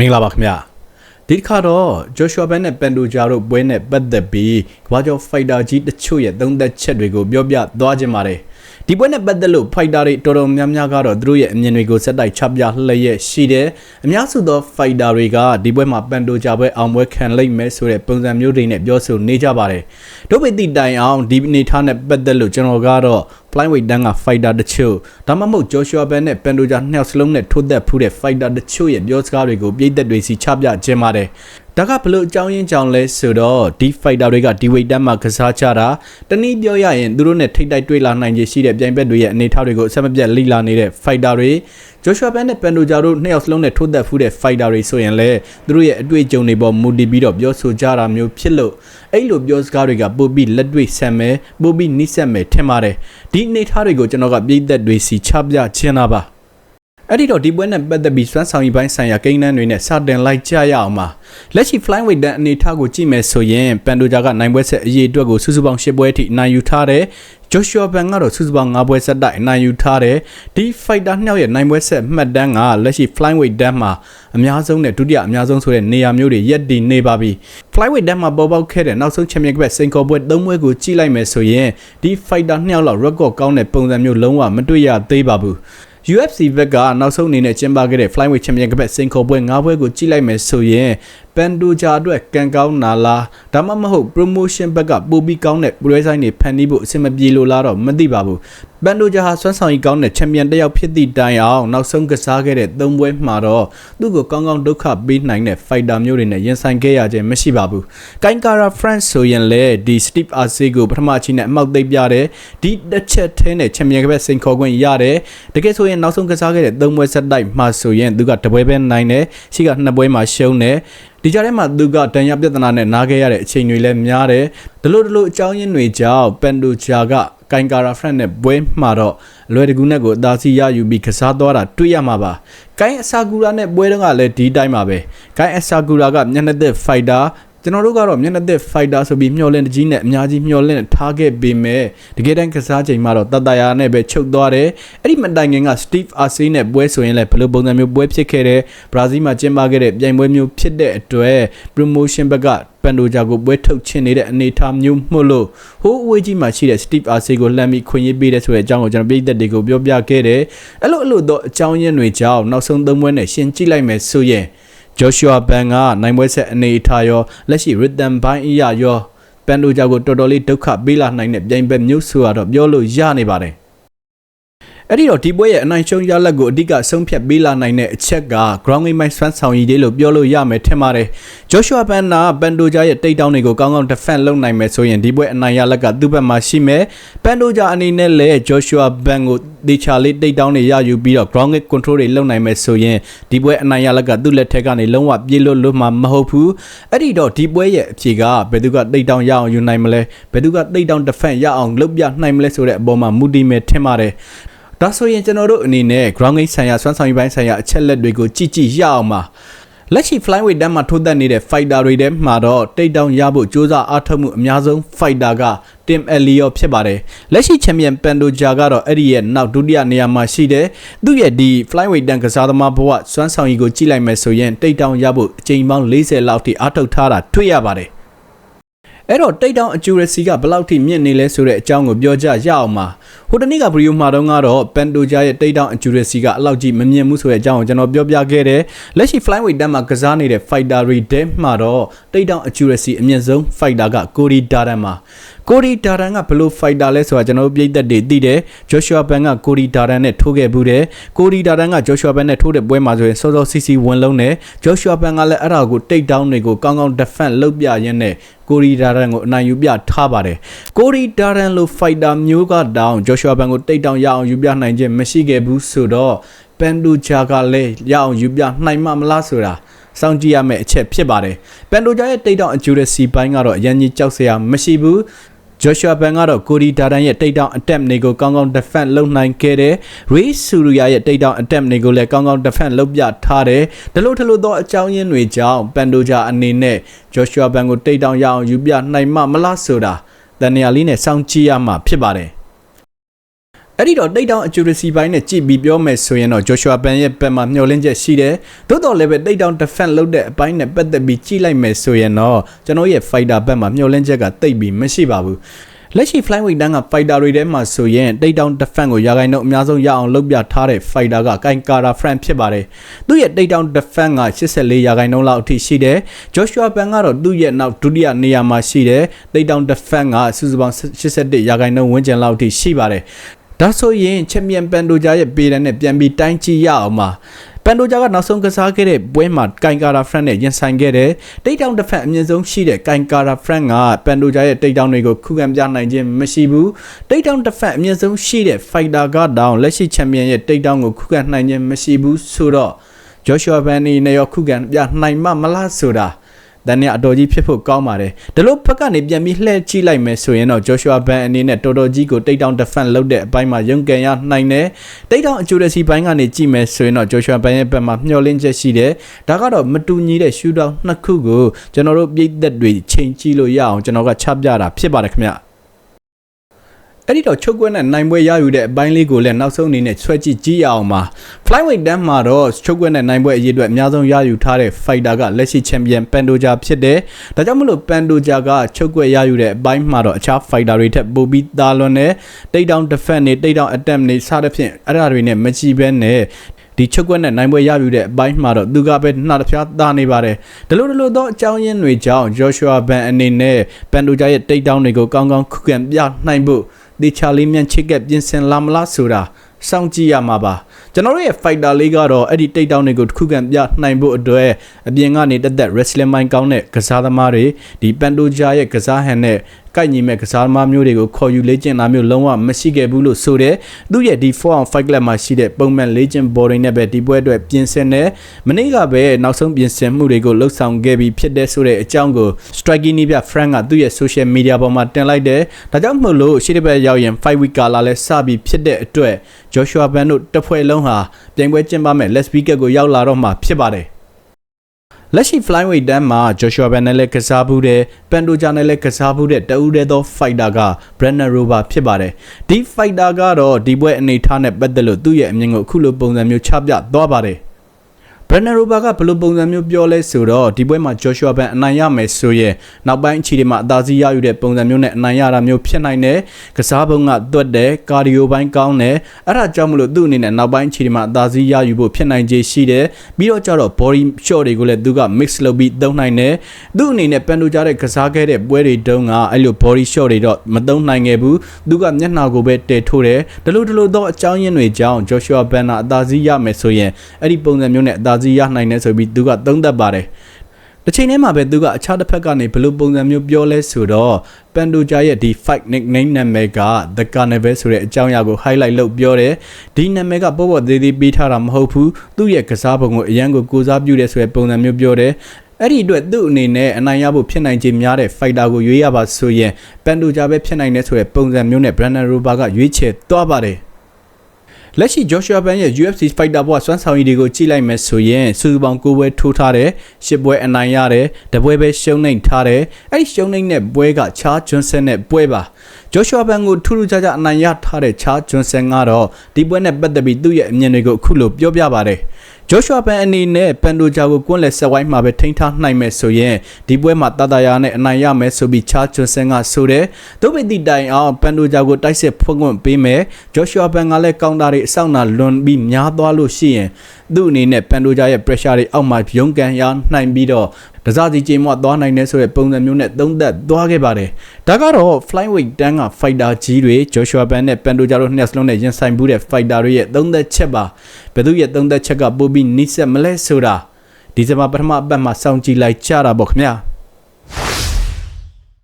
မင်္ဂလာပါခင်ဗျာဒီတစ်ခါတော့ Joshua Ben နဲ့ Pandoja တို့ပွဲနဲ့ပတ်သက်ပြီးကမ္ဘာကျော် fighter ကြီးတချို့ရဲ့သုံးသက်ချက်တွေကိုပြောပြသွားခြင်းပါတယ် ဒီပွဲနဲ့ပတ်သက်လို့ fighter တွေတော်တော်များများကတော့သူတို့ရဲ့အမြင်တွေကိုစက်တိုက်ချပြလျက်ရှိတယ်အများစုသော fighter တွေကဒီပွဲမှာ Pandoja ပွဲအောင်ပွဲခံလိမ့်မယ်ဆိုတဲ့ပုံစံမျိုးတွေနဲ့ပြောဆိုနေကြပါတယ်ဒုပိတိတိုင်အောင်ဒီအနေထားနဲ့ပတ်သက်လို့ကျွန်တော်ကတော့ flyweight တန်းက fighter တချို့ဒါမှမဟုတ် Joshua Ben နဲ့ Pandoja နှစ်ယောက်စလုံးနဲ့ထိုးသက်ဖူးတဲ့ fighter တချို့ရဲ့ပြောစကားတွေကိုပြည်သက်တွေစီချပြခြင်းပါတယ် ဒါကဘလို့အကြောင်းရင်းကြောင့်လဲဆိုတော့ဒီ fighter တွေကဒီ weight တန်းမှာကစားကြတာတနည်းပြောရရင်သူတို့နဲ့ထိတ်တိုက်တွေ့လာနိုင်ခြေရှိတဲ့ပြိုင်ဘက်တွေရဲ့အနေအထားတွေကိုအဆက်မပြတ်လိလာနေတဲ့ fighter တွေ Joshua Ben နဲ့ Pandoja တို့နှစ်ယောက်စလုံးနဲ့ထိုးသက်ဖူးတဲ့ fighter တွေဆိုရင်လည်းသူတို့ရဲ့အတွေ့အကြုံတွေပေါ်မူတည်ပြီးတော့ပြောဆိုကြတာမျိုးဖြစ်လို့အဲ့လိုပြောစကားတွေကပို့ပြီးလက်တွေ့ဆန်မယ်ပို့ပြီးနှိစက်မယ်ထင်ပါတယ်ဒီအနေအထားတွေကိုကျွန်တော်ကပြည်သက်တွေစီချပြခြင်းတာပါ အဲ့ဒီတော့ဒီပွဲနဲ့ပတ်သက်ပြီးစွမ်းဆောင်ရည်ပိုင်းဆိုင်ရာကိန်းနှန်းတွေနဲ့စတင်လိုက်ကြရအောင်ပါလက်ရှိ flyweight တန်းအနေထားကိုကြည့်မယ်ဆိုရင်ပန်ဒိုဂျာကနိုင်ပွဲဆက်အရေးအတွက်ကိုစုစုပေါင်း10ပွဲအထိနိုင်ယူထားတယ်ဂျိုရှူအာဘန်ကတော့စုစုပေါင်း9ပွဲဆက်တိုက်နိုင်ယူထားတယ်ဒီ fighter နှစ်ယောက်ရဲ့နိုင်ပွဲဆက်မှတ်တမ်းကလက်ရှိ flyweight တန်းမှာအများဆုံးနဲ့ဒုတိယအများဆုံးဆိုတဲ့နေရာမျိုးတွေရက်တည်နေပါပြီ flyweight တန်းမှာပေါ်ပေါက်ခဲ့တဲ့နောက်ဆုံး champion ကပတ်စင်ကောပွဲ၃ပွဲကိုကြည့်လိုက်မယ်ဆိုရင်ဒီ fighter နှစ်ယောက်လောက် record ကောင်းတဲ့ပုံစံမျိုးလုံးဝမတွေ့ရသေးပါဘူး UFC ဘက်ကနောက်ဆုံးအနေနဲ့ကျင်းပခဲ့တဲ့ Flyweight Champion ကပတ်စင်ခေါ်ပွဲ၅ပွဲကိုကြည့်လိုက်မယ်ဆိုရင် ပန်ဒိုဂျာအတွက်ကံကောင်းနာလားဒါမှမဟုတ် promotion ဘက်ကပိုပြီးကောင်းတဲ့ပွဲဆိုင်တွေဖန်တီးဖို့အဆင်မပြေလို့လားတော့မသိပါဘူးပန်ဒိုဂျာဟာစွမ်းဆောင်ရည်ကောင်းတဲ့ချန်ပီယံတစ်ယောက်ဖြစ်သည့်တိုင်အောင်နောက်ဆုံးကစားခဲ့တဲ့၃ပွဲမှာတော့သူ့ကိုကောင်းကောင်းဒုက္ခပေးနိုင်တဲ့ fighter မျိုးတွေနဲ့ရင်ဆိုင်ခဲ့ရခြင်းမရှိပါဘူးကိုင်ကာရာ France ဆိုရင်လည်းဒီ Steve Arce ကိုပထမအချိန်နဲ့အမောက်သိပ်ပြတယ်ဒီတစ်ချက်ထဲနဲ့ချန်ပီယံကပတ်စင်ခေါ်ခွင့်ရတယ်တကယ်ဆိုရင်နောက်ဆုံးကစားခဲ့တဲ့၃ပွဲဆက်တိုက်မှဆိုရင်သူကတပွဲပဲနိုင်တယ်ရှိကနှစ်ပွဲမှာရှုံးတယ်ဒီကြားထဲမှာသူကတန်ရပြဿနာနဲ့နားခဲ့ရတဲ့အချိန်တွေလည်းများတယ်ဒလို့ဒလို့အကြောင်းရင်းတွေကြောင့်ပန်ဒိုဂျာကကိုင်ကာရာဖရန့်နဲ့ပွဲမှာတော့လွယ်တကူနဲ့ကိုအသာစီရယူပြီးကစားသွားတာတွေ့ရမှာပါ။ကိုင်အဆာကူရာနဲ့ပွဲတော့ကလည်းဒီတိုင်းပါပဲ။ကိုင်အဆာကူရာကမျက်နှာသက်ဖိုက်တာ ကျွန်တော်တို့ကတော့မျက်နှာသက် fighter ဆိုပြီးမျောလင့်တကြီးနဲ့အများကြီးမျောလင့်ထားခဲ့ပေမဲ့တကယ်တမ်းကစားချိန်မှာတော့တတရာနဲ့ပဲချုပ်သွားတယ်အဲ့ဒီမတိုင်ခင်က Steve Arce နဲ့ပွဲဆိုရင်လည်းဘယ်လိုပုံစံမျိုးပွဲဖြစ်ခဲ့တယ်ဘရာဇီးမှာကျင်းပခဲ့တဲ့ပြိုင်ပွဲမျိုးဖြစ်တဲ့အတွက် promotion ဘက်ကပန်ဒိုဂျာကိုပွဲထုတ်ချင်နေတဲ့အနေအထားမျိုးမှုလို့ဟိုးအဝေးကြီးမှာရှိတဲ့ Steve Arce ကိုလှမ်းပြီးခွင့်ရေးပေးတဲ့ဆိုတဲ့အကြောင်းကိုကျွန်တော်ပြည်သက်တွေကိုပြောပြခဲ့တယ်အဲ့လိုအဲ့လိုတော့အကြောင်းရင်းတွေကြောင့်နောက်ဆုံးသုံးပွဲနဲ့ရှင်းကြည့်လိုက်မယ်ဆိုရင် Joshua Ban ကနိုင်ပွဲဆက်အနေအထားရောလက်ရှိ rhythm ဘိုင်းအရာရောပန်ဒိုဂျာကိုတော်တော်လေးဒုက္ခပေးလာနိုင်တဲ့ပြိုင်ဘက်မျိုးဆိုတော့ပြောလို့ရနေပါတယ် အဲ့ဒီတော့ဒီပွဲရဲ့အနိုင်ရှုံးရလက်ကိုအဓိကဆုံးဖြတ်ပေးလာနိုင်တဲ့အချက်က ground game မိုင်းဆွမ်းဆောင်ရည်လေးလို့ပြောလို့ရမယ်ထင်ပါတယ်။ Joshua Ban နာပန်ဒိုဂျာရဲ့တိတ်တောင်းတွေကိုကောင်းကောင်း defend လုပ်နိုင်မယ်ဆိုရင်ဒီပွဲအနိုင်ရလက်ကသူ့ဘက်မှာရှိမယ်။ပန်ဒိုဂျာအနေနဲ့လည်း Joshua Ban ကိုဒေချာလေးတိတ်တောင်းတွေရယူပြီးတော့ ground game control တွေလုပ်နိုင်မယ်ဆိုရင်ဒီပွဲအနိုင်ရလက်ကသူ့လက်ထက်ကနေလုံးဝပြေးလွတ်လွတ်မှာမဟုတ်ဘူး။အဲ့ဒီတော့ဒီပွဲရဲ့အဖြေကဘယ်သူကတိတ်တောင်းရအောင်ယူနိုင်မလဲ။ဘယ်သူကတိတ်တောင်း defend ရအောင်လုပ်ပြနိုင်မလဲဆိုတဲ့အပေါ်မှာမူတည်မယ်ထင်ပါတယ်။ ဒါဆိုရင်ကျွန်တော်တို့အနေနဲ့ ground game ဆိုင်ရာစွမ်းဆောင်ရည်ပိုင်းဆိုင်ရာအချက်လက်တွေကိုကြည့်ကြည့်ရအောင်ပါလက်ရှိ flyweight တန်းမှာထိုးသက်နေတဲ့ fighter တွေထဲမှာတော့တိတ်တောင်ရဖို့စ조사အားထုတ်မှုအများဆုံး fighter က Tim Elliott ဖြစ်ပါတယ်လက်ရှိ champion Pandoja ကတော့အဲ့ဒီရဲ့နောက်ဒုတိယနေရာမှာရှိတယ်သူ့ရဲ့ဒီ flyweight တန်းကစားသမားဘဝစွမ်းဆောင်ရည်ကိုကြည့်လိုက်မယ်ဆိုရင်တိတ်တောင်ရဖို့အချိန်ပေါင်း40လောက်ထိအားထုတ်ထားတာတွေ့ရပါတယ် အဲ့တော့တိတ်တောင် accuracy ကဘယ်လောက်ထိမြင့်နေလဲဆိုတဲ့အကြောင်းကိုပြောကြရအောင်ပါဟိုတနေ့ကဗီဒီယိုမှာတော့ကတော့ပန်တိုဂျာရဲ့တိတ်တောင် accuracy ကအလောက်ကြီးမမြင်ဘူးဆိုတဲ့အကြောင်းကိုကျွန်တော်ပြောပြခဲ့တယ်လက်ရှိ flyweight တန်းမှာကစားနေတဲ့ fighter တွေထဲမှာတော့တိတ်တောင် accuracy အမြင့်ဆုံး fighter က Cody Darden မှာကိုရီဒါရန်ကဘလို့ fighter လဲဆိုတာကျွန်တော်တို့ပြည်သက်တွေသိတယ်ဂျိုရှွာဘန်ကကိုရီဒါရန်နဲ့ထိုးခဲ့ဘူးတယ်ကိုရီဒါရန်ကဂျိုရှွာဘန်နဲ့ထိုးတဲ့ပွဲမှာဆိုရင်စောစောစီစီဝင်လုံးတယ်ဂျိုရှွာဘန်ကလည်းအဲ့ဒါကိုတိတ်တောင်းတွေကိုကောင်းကောင်း defend လုပ်ပြရင်းနဲ့ကိုရီဒါရန်ကိုအနိုင်ယူပြထားပါတယ်ကိုရီဒါရန်လို fighter မျိုးကတောင်ဂျိုရှွာဘန်ကိုတိတ်တောင်းရအောင်ယူပြနိုင်ခြင်းမရှိခဲ့ဘူးဆိုတော့ပန်ဒူချာကလည်းရအောင်ယူပြနိုင်မှမလားဆိုတာစောင့်ကြည့်ရမယ့်အချက်ဖြစ်ပါတယ်။ပန်ဒိုဂျာရဲ့တိတ်တောင်အကျူတဲ့စီပိုင်းကတော့အရင်ကြီးကြောက်စရာမရှိဘူး ဂျိုရှွာဘန်ကတော့ကိုရီဒါဒန်ရဲ့တိတ်တောင် attempt တွေကိုကောင်းကောင်း defend လုပ်နိုင်ခဲ့တယ်။ရီဆူရူယာရဲ့တိတ်တောင် attempt တွေကိုလည်းကောင်းကောင်း defend လုပ်ပြထားတယ်။ဒါလို့ထလို့သောအကြောင်းရင်းတွေကြောင့်ပန်ဒိုဂျာအနေနဲ့ဂျိုရှွာဘန်ကိုတိတ်တောင်ရအောင်ယူပြနိုင်မှမလားဆိုတာတန်နေရာလေးနဲ့စောင့်ကြည့်ရမှာဖြစ်ပါတယ်။ အဲ့ဒီတော့တိတ်တောင် accuracy ဘိုင်းနဲ့ကြည့်ပြီးပြောမယ်ဆိုရင်တော့ Joshua Ban ရဲ့ဘက်မှာမျှော်လင့်ချက်ရှိတယ်။သို့တော်လည်းပဲတိတ်တောင် defense လုပ်တဲ့အပိုင်းနဲ့ပတ်သက်ပြီးကြည့်လိုက်မယ်ဆိုရင်တော့ကျွန်တော်ရဲ့ fighter ဘက်မှာမျှော်လင့်ချက်ကတိတ်ပြီးမရှိပါဘူး။လက်ရှိ flyweight တန်းက fighter တွေထဲမှာဆိုရင်တိတ်တောင် defense ကိုရာဂိုင်နှုန်းအများဆုံးရအောင်လုပ်ပြထားတဲ့ fighter ကကိုင်ကာရာ friend ဖြစ်ပါတယ်။သူ့ရဲ့တိတ်တောင် defense က84ရာဂိုင်နှုန်းလောက်အထိရှိတယ်။ Joshua Ban ကတော့သူ့ရဲ့နောက်ဒုတိယနေရာမှာရှိတယ်။တိတ်တောင် defense ကစုစုပေါင်း81ရာဂိုင်နှုန်းဝန်းကျင်လောက်အထိရှိပါတယ်။ ဒါဆိုရင်ချန်ပီယံပန်ဒိုဂျာရဲ့ပေဒန်နဲ့ပြန်ပြီးတိုင်းကြည့်ရအောင်ပါပန်ဒိုဂျာကနောက်ဆုံးကစားခဲ့တဲ့ပွဲမှာကိုင်ကာရာဖရန့်နဲ့ရင်ဆိုင်ခဲ့တယ်တိတ်တောင်တစ်ဖက်အမြင့်ဆုံးရှိတဲ့ကိုင်ကာရာဖရန့်ကပန်ဒိုဂျာရဲ့တိတ်တောင်တွေကိုခုခံပြနိုင်ခြင်းမရှိဘူးတိတ်တောင်တစ်ဖက်အမြင့်ဆုံးရှိတဲ့ဖိုက်တာကတောင်လက်ရှိချန်ပီယံရဲ့တိတ်တောင်ကိုခုခံနိုင်ခြင်းမရှိဘူးဆိုတော့ဂျော့ရှွာဘန်နီနဲ့ရောခုခံပြနိုင်မှမလားဆိုတာ တန်နဲ့အတော်ကြီးဖြစ်ဖို့ကောင်းပါတယ်ဒီလိုဖက်ကနေပြန်ပြီးလှည့်ကြည့်လိုက်မယ်ဆိုရင်တော့ Joshua Ban အနေနဲ့တော်တော်ကြီးကိုတိတ်တောင် defend လုပ်တဲ့အပိုင်းမှာရုန်းကန်ရနိုင်တယ်တိတ်တောင်အကျိုးရစီပိုင်းကနေကြည့်မယ်ဆိုရင်တော့ Joshua Ban ရဲ့ဘက်မှာမျှော်လင့်ချက်ရှိတယ်ဒါကတော့မတူညီတဲ့ shootout နှစ်ခုကိုကျွန်တော်တို့ပြည်သက်တွေချိန်ကြည့်လို့ရအောင်ကျွန်တော်ကချပြတာဖြစ်ပါတယ်ခင်ဗျာ အဲ့ဒီတော့ချုပ်ကွဲနဲ့နိုင်ပွဲရယူတဲ့အပိုင်းလေးကိုလည်းနောက်ဆုံးအနေနဲ့ဆွဲကြည့်ကြည့်ရအောင်ပါ flyweight တန်းမှာတော့ချုပ်ကွဲနဲ့နိုင်ပွဲအရေးအတွက်အများဆုံးရယူထားတဲ့ fighter ကလက်ရှိ champion Pandoja ဖြစ်တယ်။ဒါကြောင့်မလို့ Pandoja ကချုပ်ကွဲရယူတဲ့အပိုင်းမှာတော့အခြား fighter တွေထက်ပိုပြီးသားလွန်တဲ့တိတ်တောင် defense နဲ့တိတ်တောင် attempt နဲ့စသဖြင့်အဲ့ဒါတွေနဲ့မကြည့်ဘဲနဲ့ဒီချုပ်ကွက်နဲ့နိုင်ပွဲရယူတဲ့အပိုင်းမှာတော့သူကပဲနှာတစ်ဖျားသားနေပါတယ်ဒီလိုဒီလိုသောအကြောင်းရင်းတွေကြောင့် Joshua Ban အနေနဲ့ Pandoja ရဲ့တိတ်တောင်တွေကိုကောင်းကောင်းခုခံပြနိုင်ဖို့ ဒီချာလီမြန်ချစ်ကပြင်ဆင်လာမလားဆိုတာစောင့်ကြည့်ရမှာပါကျွန်တော်တို့ရဲ့ fighter လေးကတော့အဲ့ဒီတိတ်တောင်းတွေကိုတစ်ခုခံပြနိုင်ဖို့အတွက်အပြင်ကနေတက်တက် wrestling မိုင်းကောင်းတဲ့ကစားသမားတွေဒီပန်တိုဂျာရဲ့ကစားဟန်နဲ့ ကိုက်ညီမဲ့ကစားသမားမျိုးတွေကိုခေါ်ယူလေ့ကျင့်တာမျိုးလုံးဝမရှိခဲ့ဘူးလို့ဆိုတဲ့သူ့ရဲ့ဒီ4 on 5 club မှာရှိတဲ့ပုံမှန်လေ့ကျင့် boarding နဲ့ပဲဒီပွဲအတွက်ပြင်ဆင်တယ်မနေ့ကပဲနောက်ဆုံးပြင်ဆင်မှုတွေကိုလှုပ်ဆောင်ခဲ့ပြီးဖြစ်တဲ့ဆိုတဲ့အကြောင်းကို striking နီးပြ Frank ကသူ့ရဲ့ social media ပေါ်မှာတင်လိုက်တယ်ဒါကြောင့်မို့လို့ရှေ့တစ်ပတ်ရောက်ရင်5 week ကာလာလဲစပြီးဖြစ်တဲ့အတွက် Joshua Ban တို့တစ်ဖွဲ့လုံးဟာပြိုင်ပွဲကျင်းပမဲ့ Let's Weekend ကိုရောက်လာတော့မှဖြစ်ပါတယ် လက်ရှိ flyweight တန်းမှာ Joshua Ban နဲ့လည်းကစားဘူးတဲ့ Pandoja နဲ့လည်းကစားဘူးတဲ့တဦးတည်းသော fighter က Brennan Rober ဖြစ်ပါတယ်ဒီ fighter ကတော့ဒီပွဲအနေထားနဲ့ပတ်သက်လို့သူ့ရဲ့အမြင်ကိုအခုလိုပုံစံမျိုးချပြသွားပါတယ် ဘရန်နာရိုဘာကဘယ်လိုပုံစံမျိုးပြောလဲဆိုတော့ဒီပွဲမှာ Joshua Ban အနိုင်ရမယ်ဆိုရင်နောက်ပိုင်းအခြေတွေမှာအသာစီးရယူတဲ့ပုံစံမျိုးနဲ့အနိုင်ရတာမျိုးဖြစ်နိုင်တယ်။ကစားပုံကတွတ်တယ်ကာဒီယိုပိုင်းကောင်းတယ်။အဲ့ဒါကြောင့်မလို့သူ့အနေနဲ့နောက်ပိုင်းအခြေတွေမှာအသာစီးရယူဖို့ဖြစ်နိုင်ခြေရှိတယ်။ပြီးတော့ကျတော့ body shot တွေကိုလည်းသူက mix လုပ်ပြီးသုံးနိုင်တယ်။သူ့အနေနဲ့ပန်တိုကြတဲ့ကစားခဲ့တဲ့ပွဲတွေတုန်းကအဲ့လို body shot တွေတော့မသုံးနိုင်ခဲ့ဘူး။သူကမျက်နှာကိုပဲတည်ထိုးတယ်။ဒီလိုဒီလိုသောအကြောင်းရင်းတွေကြောင့် Joshua Ban အသာစီးရမယ်ဆိုရင်အဲ့ဒီပုံစံမျိုးနဲ့အသာစီးရနိုင်တယ်ဆိုပြီးသူကသုံးသပ်ပါတယ်တစ်ချိန်တည်းမှာပဲသူကအခြားတစ်ဖက်ကနေဘယ်လိုပုံစံမျိုးပြောလဲဆိုတော့ပန်တိုဂျာရဲ့ဒီ fight nickname နာမည်က The Carnival ဆိုတဲ့အကြောင်းအရာကို highlight လုပ်ပြောတယ်ဒီနာမည်ကပေါ့ပေါ့သေးသေးပေးထားတာမဟုတ်ဘူးသူ့ရဲ့ကစားပုံကိုအရန်ကိုကိုစားပြုတယ်ဆိုတဲ့ပုံစံမျိုးပြောတယ်အဲ့ဒီအတွက်သူ့အနေနဲ့အနိုင်ရဖို့ဖြစ်နိုင်ခြေများတဲ့ fighter ကိုရွေးရပါဆိုရင်ပန်တိုဂျာပဲဖြစ်နိုင်တယ်ဆိုတဲ့ပုံစံမျိုးနဲ့ Brandon Rober ကရွေးချယ်သွားပါတယ် လက်ရှိ Joshua Ban ရဲ့ UFC fighter ဘဝစွမ်းဆောင်ရည်တွေကိုကြည့်လိုက်မယ်ဆိုရင်စုစုပေါင်း9ပွဲထိုးထားတယ်10ပွဲအနိုင်ရတယ်တပွဲပဲရှုံးနိမ့်ထားတယ်အဲ့ဒီရှုံးနိမ့်တဲ့ပွဲကချားဂျွန်ဆန်နဲ့ပွဲပါ Joshua Ban ကိုထူးထူးခြားခြားအနိုင်ရထားတဲ့ချားဂျွန်ဆန်ကတော့ဒီပွဲနဲ့ပတ်သက်ပြီးသူ့ရဲ့အမြင်တွေကိုအခုလိုပြောပြပါတယ် ဂျိုရှွာပန်အနေနဲ့ပန်တိုဂျာကိုကွန်းလက်ဆက်ဝိုင်းမှာပဲထိန်းထားနိုင်မယ်ဆိုရင်ဒီပွဲမှာတာတာယာနဲ့အနိုင်ရမယ်ဆိုပြီးချာချွန်ဆန်ကဆိုတယ်။ဒုပိတိတိုင်အောင်ပန်တိုဂျာကိုတိုက်စစ်ဖွင့်ခွင့်ပေးမယ်။ဂျိုရှွာပန်ကလည်းကောင်တာတွေအဆောက်နာလွန်ပြီးများသွားလို့ရှိရင်သူ့အနေနဲ့ပန်တိုဂျာရဲ့ pressure တွေအောက်မှာရုန်းကန်ရနိုင်ပြီးတော့တစားစီချိန်မှသွားနိုင်တယ်ဆိုတဲ့ပုံစံမျိုးနဲ့သုံးသက်သွားခဲ့ပါတယ်။ဒါကတော့ flyweight တန်းက fighter ကြီးတွေ Joshua Ban နဲ့ Pantoja တို့နှစ်စလုံးနဲ့ရင်ဆိုင်မှုတဲ့ fighter တွေရဲ့သုံးသက်ချက်ပါ။ဘယ်သူရဲ့သုံးသက်ချက်ကပိုပြီးနိစက်မလဲဆိုတာဒီဇင်ဘာပထမအပတ်မှာစောင့်ကြည့်လိုက်ကြတာပေါ့ခင်ဗျာ။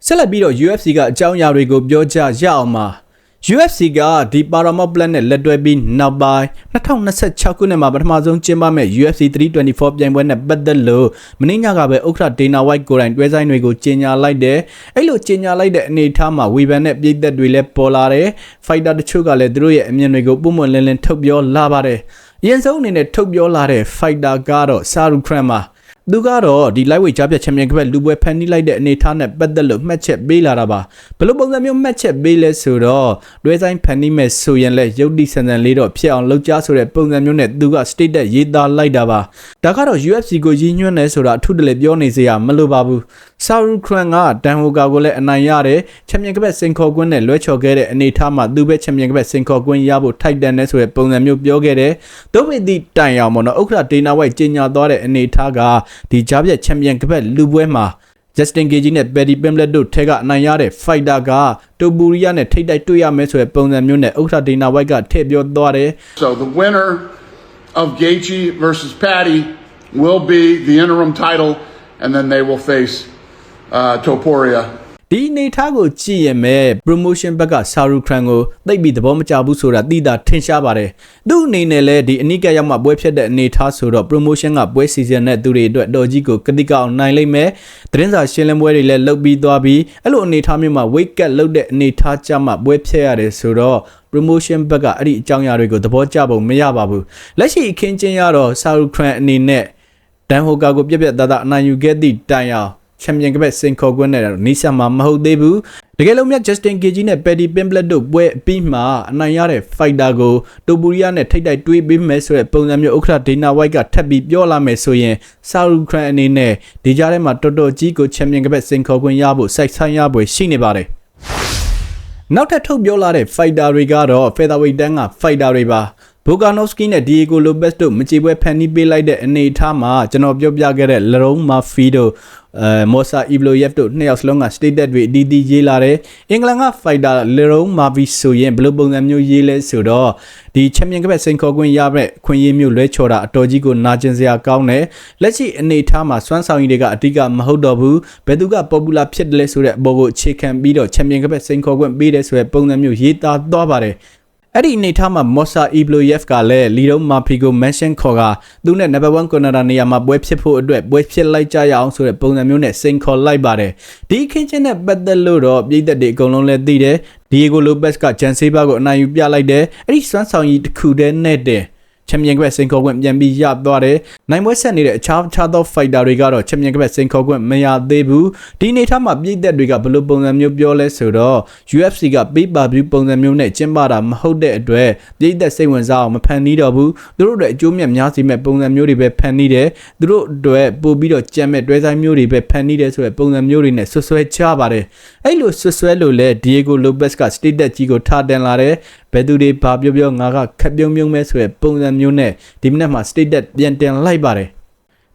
ဆက်လက်ပြီးတော့ UFC ကအကြောင်းအရာတွေကိုပြောကြရအောင်ပါ။ UFC ကဒီ Paramount Plus နဲ့လက်တွဲပြီးနောက်ပိုင်း2026ခုနှစ်မှာပထမဆုံးကျင်းပမဲ့ UFC 324ပြိုင်ပွဲနဲ့ပတ်သက်လို့မင်းညကပဲဥက္ကဋ္ဌ Dana White ကိုယ်တိုင်တွဲဆိုင်တွေကိုကြေညာလိုက်တယ်။အဲ့လိုကြေညာလိုက်တဲ့အနေအထားမှာဝီဘန်နဲ့ပြည်သက်တွေလည်းပေါ်လာတယ်။ Fighter တချို့ကလည်းသူတို့ရဲ့အမြင်တွေကိုပုံမှန်လင်းလင်းထုတ်ပြောလာပါတယ်။ အရင်ဆုံးအနေနဲ့ထုတ်ပြောလာတဲ့ Fighter ကတော့ Saru Khan ပါ။သူကတော့ဒီ lightweight ကြားပြတ်ချန်ပီယံကပတ်လူပွဲဖန်တီးလိုက်တဲ့အနေအထားနဲ့ပတ်သက်လို့မှတ်ချက်ပေးလာတာပါဘယ်လိုပုံစံမျိုးမှတ်ချက်ပေးလဲဆိုတော့တွဲဆိုင်ဖန်တီးမဲ့ဆိုရင်လည်းရုပ်တိဆန်ဆန်လေးတော့ဖြစ်အောင်လုပ်ကြဆိုတဲ့ပုံစံမျိုးနဲ့သူက state တက်ရေးသားလိုက်တာပါဒါကတော့ UFC ကိုရည်ညွှန်းနေဆိုတာအထုတလေပြောနေစရာမလိုပါဘူး ဆာရူခရန်ကဒန်ဟိုကာကိုလည်းအနိုင်ရတယ်ချန်ပီယံကပတ်စင်ခေါ်ကွင်းနဲ့လွဲချော်ခဲ့တဲ့အနေအထားမှာသူပဲချန်ပီယံကပတ်စင်ခေါ်ကွင်းရဖို့ထိုက်တန်တဲ့ဆိုတဲ့ပုံစံမျိုးပြောခဲ့တယ်သို့ပေသည့်တိုင်အောင်ပေါ့နော်ဥက္ကဋ္ဌဒေနာဝိုက်ကြီးညာသွားတဲ့အနေအထားကဒီဂျာပြက်ချန်ပီယံကပတ်လူပွဲမှာ Justin Gage နဲ့ Paddy Pimblett တို့ထဲကအနိုင်ရတဲ့ fighter ကတိုပူရီယာနဲ့ထိတ်တိုက်တွေ့ရမယ်ဆိုတဲ့ပုံစံမျိုးနဲ့ဥက္ကဋ္ဌဒေနာဝိုက်ကထည့်ပြောသွားတယ် So the winner of Gaethje versus Patty will be the interim title, and then they will face uh, Topuria ဒီအနေထားကိုကြည့်ရင်မဲ့ promotion ဘက်ကဆာရူခရန်ကိုသိပ်ပြီးသဘောမကျဘူးဆိုတာသိတာထင်ရှားပါတယ်သူ့အနေနဲ့လည်းဒီအနိကရောက်မှပွဲဖြစ်တဲ့အနေထားဆိုတော့ promotion ကပွဲစီစဉ်တဲ့သူတွေအတွက်တော်ကြီးကိုကတိကအောင်နိုင်လိမ့်မယ်သတင်းစာရှင်းလင်းပွဲတွေလည်းလုပ်ပြီးသွားပြီးအဲ့လိုအနေထားမျိုးမှာ wake up လုပ်တဲ့အနေထားကြမှပွဲဖြစ်ရတယ်ဆိုတော့ promotion ဘက်ကအဲ့ဒီအကြောင်းအရာတွေကိုသဘောကျပုံမရပါဘူးလက်ရှိအခင်းချင်းရတော့ဆာရူခရန်အနေနဲ့ဒန်ဟိုကာကိုပြက်ပြက်သားသားအနိုင်ယူခဲ့သည့်တိုင်အောင် ချန်ပီယံကပတ်စင်ခေါ်ကွင်းနဲ့တော့နီးစပ်မှာမဟုတ်သေးဘူးတကယ်လို့မြတ် Justin Gage နဲ့ Paddy Pimblett တို့ပွဲအပြီးမှာအနိုင်ရတဲ့ fighter ကိုတိုပူရီယာနဲ့ထိတ်တိုက်တွေးပေးမယ်ဆိုတဲ့ပုံစံမျိုးဥက္ကဋ္ဌဒေနာဝိုက်ကထပ်ပြီးပြောလာမယ်ဆိုရင်ဆာရူခရန်အနေနဲ့ဒီကြားထဲမှာတော်တော်ကြီးကိုချန်ပီယံကပတ်စင်ခေါ်ကွင်းရဖို့စိုက်ဆိုင်ရပွဲရှိနေပါတယ်နောက်ထပ်ထုတ်ပြောလာတဲ့ fighter တွေကတော့ featherweight တန်းက fighter တွေပါဘိုကာနိုစကီနဲ့ဒီယေကိုလိုပက်တို့မချေပွဲဖန်တီးပေးလိုက်တဲ့အနေအထားမှာကျွန်တော်ပြောပြခဲ့တဲ့လရုံးမာဖီတို့ အဲမော်ဆာအီဘလိုယက်တို့နှစ်ယောက်စလုံးက stated တွေအတီးတီးရေးလာတယ်အင်္ဂလန်က fighter လရုံးမာဗီဆိုရင်ဘယ်လိုပုံစံမျိုးရေးလဲဆိုတော့ဒီချန်ပီယံကပတ်စိန်ခေါ်ခွင့်ရတဲ့ခွင့်ရမျိုးလွဲချော်တာအတော်ကြီးကိုနာကျင်စရာကောင်းတယ်လက်ရှိအနေအထားမှာစွမ်းဆောင်ရည်တွေကအတိကမဟုတ်တော့ဘူးဘယ်သူက popular ဖြစ်တယ်လဲဆိုတဲ့အပေါ်ကိုအခြေခံပြီးတော့ချန်ပီယံကပတ်စိန်ခေါ်ခွင့်ပေးတယ်ဆိုတဲ့ပုံစံမျိုးရေးသားသွားပါတယ် အဲ့ဒီအနေထားမှာမော်ဆာအီဘလိုယက်ကလည်းလီဒုံမာဖီကိုမန်ရှင်ခေါ်ကသူနဲ့ number 1 corner နေရာမှာပွဲဖြစ်ဖို့အတွက်ပွဲဖြစ်လိုက်ကြရအောင်ဆိုတဲ့ပုံစံမျိုးနဲ့စိန်ခေါ်လိုက်ပါတယ်ဒီခင်းချင်းနဲ့ပတ်သက်လို့တော့ပြည်သက်တွေအကုန်လုံးလည်းသိတယ်ဒီယေဂိုလိုပက်ကဂျန်ဆေးဘာကိုအနိုင်ယူပြလိုက်တယ်အဲ့ဒီစွမ်းဆောင်ရည်တစ်ခုတည်းနဲ့တည်း ချန်ပီယံကပတ်စိန်ခေါ်ခွင့်ပြန်ပြီးရသွားတယ်။နိုင်ပွဲဆက်နေတဲ့အခြားခြားသော fighter တွေကတော့ချန်ပီယံကပတ်စိန်ခေါ်ခွင့်မရသေးဘူး။ဒီအနေထားမှာပြည်သက်တွေကဘယ်လိုပုံစံမျိုးပြောလဲဆိုတော့ UFC က pay per view ပုံစံမျိုးနဲ့ကျင်းပတာမဟုတ်တဲ့အတွက်ပြည်သက်စိတ်ဝင်စားအောင်မဖန်တီးတော့ဘူး။သူတို့အတွက်အကျိုးမြတ်များစီမဲ့ပုံစံမျိုးတွေပဲဖန်တီးတယ်။သူတို့အတွက်ပို့ပြီးတော့ကြံမဲ့တွဲဆိုင်မျိုးတွေပဲဖန်တီးတယ်ဆိုတဲ့ပုံစံမျိုးတွေနဲ့ဆွဆွဲချပါတယ်။အဲ့လိုဆွဆွဲလို့လဲ Diego Lopez က status ကြီးကိုထားတင်လာတယ်။ဘယ်သူတွေဘာပြောပြောငါကခက်ပြုံးပြုံးမဲဆိုတဲ့ပုံစံမျိုးနဲ့ဒီမနေ့မှာ status ပြန်တင်လိုက်ပါတယ်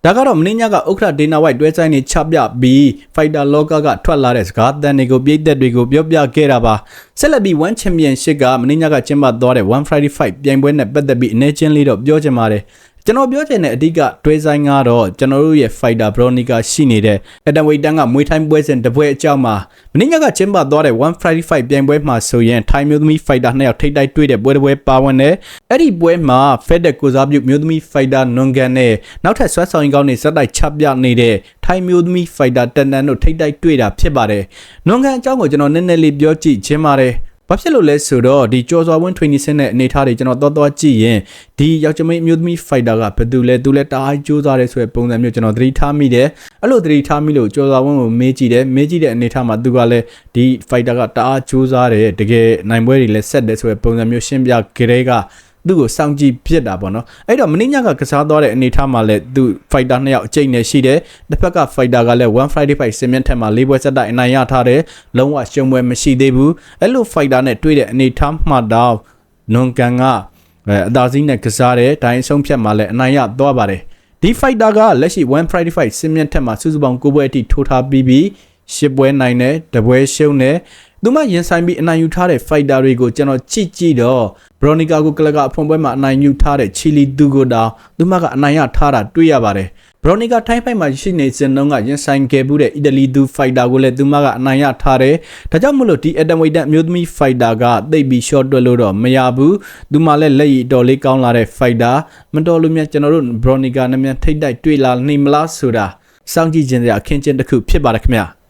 ဒါကတော့မင်းညကဥက္ကဋ္ဌဒေနာဝိုက်တွဲဆိုင်နေချပြပြီး Fighter Locker ကထွက်လာတဲ့စကားသံတွေကိုပြည်သက်တွေကိုပြောပြခဲ့တာပါဆက်လက်ပြီး One Championship ကမင်းညကကျင်းပသွားတဲ့ One Friday Fight ပြိုင်ပွဲနဲ့ပတ်သက်ပြီးအနေချင်းလေးတော့ပြောချင်ပါတယ် ကျွန်တော်ပြောချင်တဲ့အဓိကတွဲဆိုင်ကတော့ကျွန်တော်တို့ရဲ့ fighter bronica ရှိနေတဲ့ Adam Weight တန်းကမွေးထိုင်းပွဲစဉ်တပွဲအကြောင်းမှာမင်းညကကျင်းပသွားတဲ့ One Friday Fight ပြိုင်ပွဲမှာဆိုရင်ထိုင်းမျိုးသမီး fighter နှစ်ယောက်ထိပ်တိုက်တွေ့တဲ့ပွဲတစ်ပွဲပါဝင်တယ်အဲ့ဒီပွဲမှာ FedEx ကိုစားပြုမျိုးသမီး fighter နွန်ကန်နဲ့နောက်ထပ်ဆွမ်းဆောင်ရင်ကောင်းနေစက်တိုက်ချပြနေတဲ့ထိုင်းမျိုးသမီး fighter တန်တန်တို့ထိပ်တိုက်တွေ့တာဖြစ်ပါတယ်နွန်ကန်အကြောင်းကိုကျွန်တော်နည်းနည်းလေးပြောကြည့်ခြင်းပါတယ် ဘာဖြစ်လို့လဲဆိုတော့ဒီကြော်စွာဝင်း training ဆင်းတဲ့အနေထားတွေကျွန်တော်တော့တော့ကြည့်ရင်ဒီယောက်ျားမိန်းအမျိုးသမီး fighter ကဘယ်သူလဲသူလဲတအားကြိုးစားတယ်ဆိုတဲ့ပုံစံမျိုးကျွန်တော်သတိထားမိတယ်အဲ့လိုသတိထားမိလို့ကြော်စွာဝင်းကိုမေးကြည့်တယ်မေးကြည့်တဲ့အနေထားမှာသူကလည်းဒီ fighter ကတအားကြိုးစားတယ်တကယ်နိုင်ပွဲတွေလည်းဆက်တယ်ဆိုတဲ့ပုံစံမျိုးရှင်းပြကြတဲ့က သူ့ကိုစောင့်ကြည့်ဖြစ်တာပေါ့နော်အဲ့တော့မင်းညကကစားသွားတဲ့အနေထားမှာလည်းသူ fighter နှစ်ယောက်အကျိတ်နဲ့ရှိတယ်တစ်ဖက်က fighter ကလည်း1 Friday fight စင်မြင့်ထက်မှာ၄ပွဲဆက်တိုက်အနိုင်ရထားတယ်လုံးဝရှုံးပွဲမရှိသေးဘူးအဲ့လို fighter နဲ့တွေ့တဲ့အနေထားမှတော့နွန်ကန်ကအသာစီးနဲ့ကစားတဲ့ဒိုင်းဆုံးဖြတ်မှာလည်းအနိုင်ရသွားပါတယ်ဒီ fighter ကလက်ရှိ1 Friday fight စင်မြင့်ထက်မှာစုစုပေါင်း9ပွဲအထိထိုးထားပြီးပြီးရှစ်ပွဲနိုင်တယ်တပွဲရှုံးတယ် သူမရင်ဆိုင်ပြီးအနိုင်ယူထားတဲ့ fighter တွေကိုကျွန်တော်ကြည့်ကြည့်တော့ Bronica ကိုကလကအဖွင့်ပွဲမှာအနိုင်ယူထားတဲ့ Chili သူကိုတောင်သူမကအနိုင်ရထားတာတွေ့ရပါတယ်။ Bronica ထိုင်းဖိုက်မှာရှိနေစဉ်တုန်းကရင်ဆိုင်ခဲ့မှုတဲ့အီတလီသူ fighter ကိုလည်းသူမကအနိုင်ရထားတယ်။ဒါကြောင့်မလို့ဒီ Atom Weight အမျိုးသမီး fighter ကသိပ်ပြီး short တွက်လို့တော့မရဘူး။သူမလည်းလက်ရည်တော်လေးကောင်းလာတဲ့ fighter မတော်လို့မြတ်ကျွန်တော်တို့ Bronica နဲ့မြန်ထိတ်တိုက်တွေ့လာနေမလားဆိုတာစောင့်ကြည့်ခြင်းစရာအခင်းကျင်းတစ်ခုဖြစ်ပါတယ်ခင်ဗျာ။